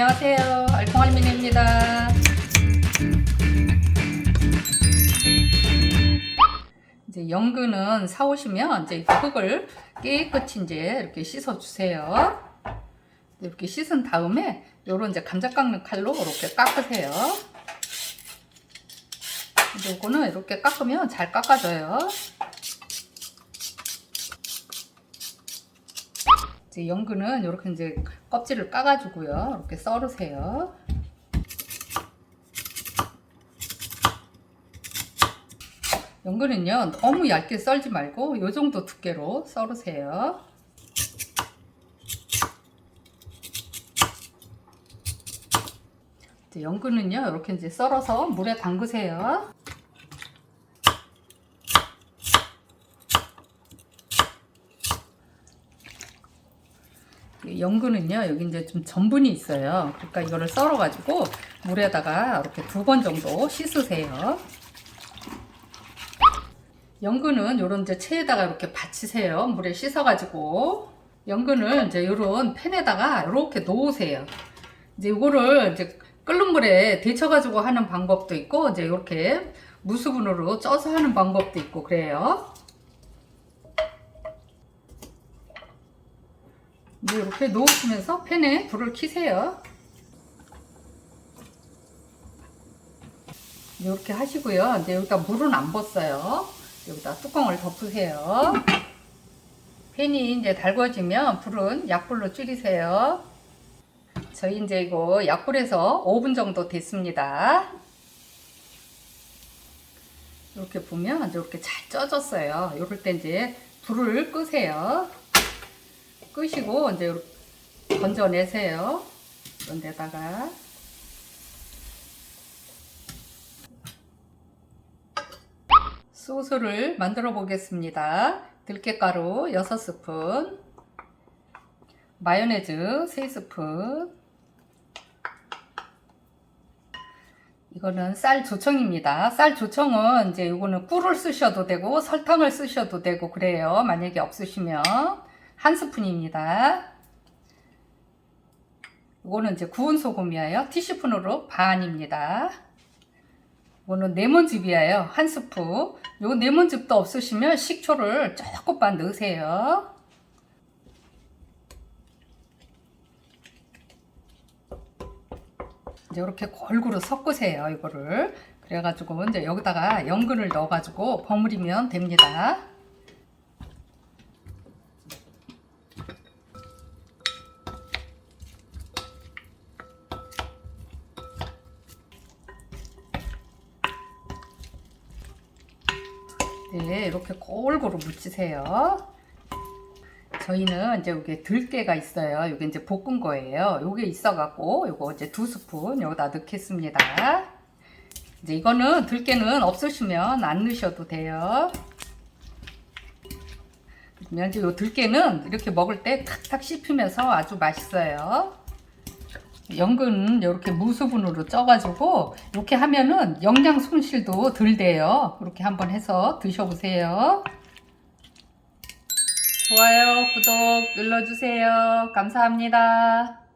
안녕하세요. 알콩알미네입니다. 이제 연근은 사오시면 이제 그 흙을 깨끗이 이제 이렇게 씻어 주세요. 이렇게 씻은 다음에 요런 이제 감자 깎는 칼로 이렇게 깎으세요. 요거는 이렇게 깎으면 잘 깎아져요. 이제 연근은 이렇게 이제 껍질을 까가지고요. 이렇게 썰으세요. 연근은요 너무 얇게 썰지 말고 요 정도 두께로 썰으세요. 연근은요 이렇게 이제 썰어서 물에 담그세요. 연근은요 여기 이제 좀 전분이 있어요. 그러니까 이거를 썰어 가지고 물에다가 이렇게 두 번 정도 씻으세요. 연근은 요런 이제 체에다가 이렇게 받치세요. 물에 씻어 가지고 연근을 이제 요런 팬에다가 이렇게 놓으세요. 이제 요거를 이제 끓는 물에 데쳐 가지고 하는 방법도 있고 이제 이렇게 무수분으로 쪄서 하는 방법도 있고 그래요. 이제 이렇게 놓으시면서 팬에 불을 켜세요. 이렇게 하시고요. 이제 여기다 물은 안 붓어요. 여기다 뚜껑을 덮으세요. 팬이 이제 달궈지면 불은 약불로 줄이세요. 저희 이제 이거 약불에서 5분 정도 됐습니다. 이렇게 보면 이렇게 잘 쪄졌어요. 이럴 때 이제 불을 끄세요. 끄시고 이제 건져내세요. 이런 데다가 소스를 만들어 보겠습니다. 들깨가루 6스푼, 마요네즈 3스푼, 이거는 쌀 조청입니다. 쌀 조청은 이제 이거는 꿀을 쓰셔도 되고 설탕을 쓰셔도 되고 그래요. 만약에 없으시면 한 스푼입니다. 이거는 이제 구운 소금이에요. 티스푼으로 반입니다. 이거는 레몬즙이에요. 한 스푼. 요 레몬즙도 없으시면 식초를 조금만 넣으세요. 이제 이렇게 골고루 섞으세요. 이거를. 그래가지고 이제 여기다가 연근을 넣어가지고 버무리면 됩니다. 네, 이렇게 골고루 묻히세요. 저희는 이제 여기 들깨가 있어요. 이게 이제 볶은 거예요. 요게 있어갖고 요거 이제 두 스푼 여기다 넣겠습니다. 이제 이거는 들깨는 없으시면 안 넣으셔도 돼요. 그러면 이제 요 들깨는 이렇게 먹을 때 탁탁 씹히면서 아주 맛있어요. 연근 이렇게 무수분으로 쪄가지고 이렇게 하면은 영양 손실도 덜 돼요. 이렇게 한번 해서 드셔보세요. 좋아요, 구독 눌러주세요. 감사합니다.